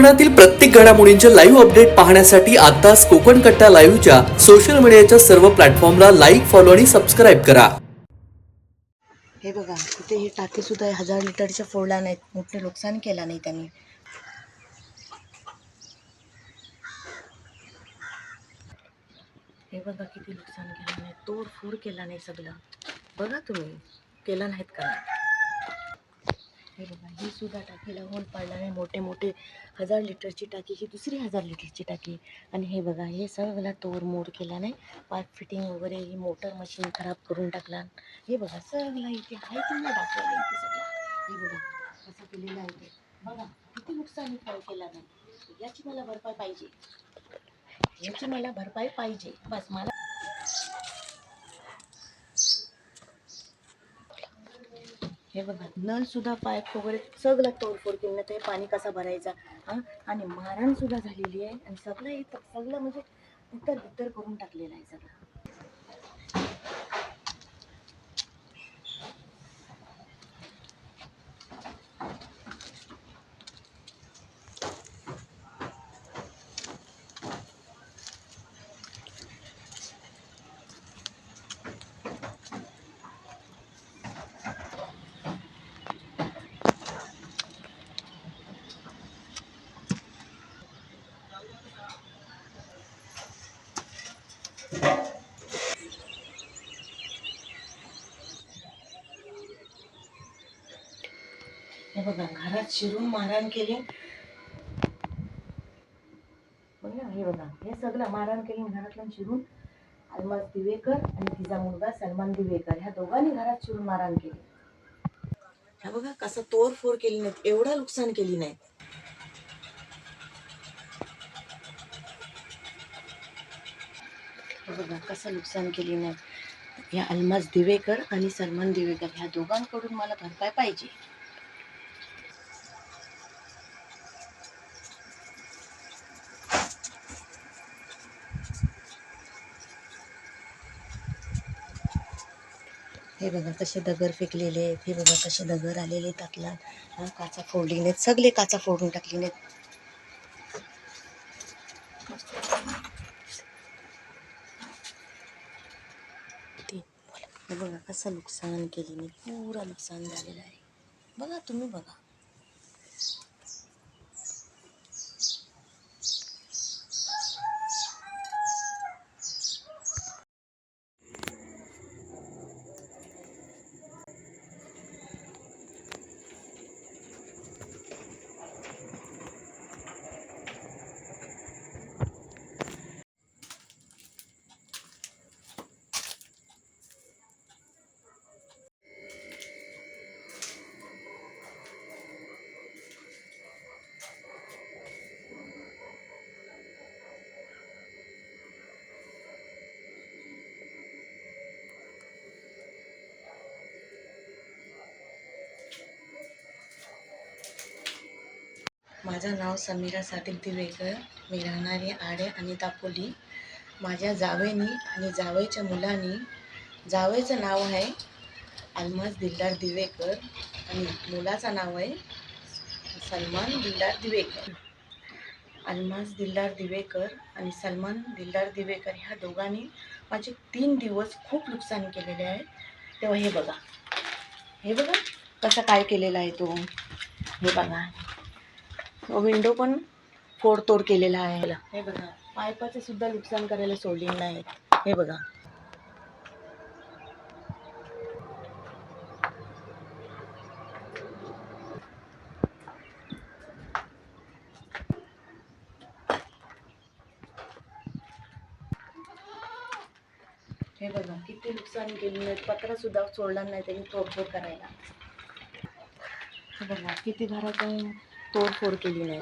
कोकणातील प्रत्येक घडामोडींचे लाईव्ह अपडेट पाहण्यासाठी आताच कोकण कट्टा लाईव्हच्या सोशल मीडियाच्या सर्व प्लॅटफॉर्मला लाईक फॉलो आणि सबस्क्राईब करा. हे बघा तिथे हे टाके सुद्धा हजार लिटरच्या फोडला नाहीत. मोठे नुकसान केला नाही त्यांनी. हे बघा किती नुकसान केलं नाही. तोडफोड केला नाही सगळं. बघा तुम्ही केला नाहीत का हे बघा ही सुद्धा टाकीला. होल पाडला आहे मोठे मोठे हजार लिटरची टाकी ही दुसरी हजार लिटरची टाकी. आणि हे बघा हे सगळं तोर मोड केला नाही. पाईप फिटिंग वगैरे ही मोटर मशीन खराब करून टाकला. हे बघा सगळं इथे आहे तुम्हाला दाखवलं इथे सगळं? हे बघा असं केलेलं आहे ते. बघा किती नुकसान केला नाही याची मला भरपाई पाहिजे. याची मला भरपाई पाहिजे. बस मला हे बघा नळ सुद्धा पाईप वगैरे सगळं तोडफोड केलं ते पाणी कसा भरायचा? हां? आणि मारण सुद्धा झालेली आहे. आणि सगळं इथं सगळं म्हणजे इतर बितर करून टाकलेलं आहे सगळं. हे बघा घरात शिरून मारहाण केली. बघा हे बघा हे सगळं मारहाण केली घरातलं शिरून. अलमाज दिवेकर आणि तिचा मुलगा सलमान दिवेकर ह्या दोघांनी घरात शिरून मारहाण केली. ह्या बघा कसं तोडफोड केली नाहीत एवढं नुकसान केली नाही बघा कसं नुकसान केली नाही या अल्माज दिवेकर आणि सलमान दिवेकर ह्या दोघांकडून मला भरपाई पाहिजे. हे बघा कसे दगर फेकलेले आहेत. हे बघा कसे दगर आलेले त्यातला. हा काचा फोडली नाहीत सगळे काचा फोडून टाकली नाहीत ते बोला. हे बघा कसं नुकसान केली मी पुरा नुकसान झालेलं आहे. बघा तुम्ही बघा. माझं नाव समीरा सादिक दिवेकर मी राहणारी आडे आणि दापोली. माझ्या जावेनी आणि जावईच्या मुलांनी जावईचं नाव आहे अल्माज दिलदार दिवेकर आणि मुलाचं नाव आहे सलमान दिलदार दिवेकर. अल्माज दिलदार दिवेकर आणि सलमान दिलदार दिवेकर ह्या दोघांनी माझे तीन दिवस खूप नुकसान केलेले आहे. तेव्हा हे बघा. हे बघा कसं काय केलेलं आहे तो. हे बघा. विंडो पण फोडतोड केलेला आहे. हे बघा पायपाचे सुद्धा नुकसान करायला सोडले नाही. हे बघा. हे बघा किती नुकसान केलेलं नाही पत्रा सुद्धा सोडला नाही त्यांनी तोडफोड करायला. हे बघा किती घरात तोडफोड केली नाही.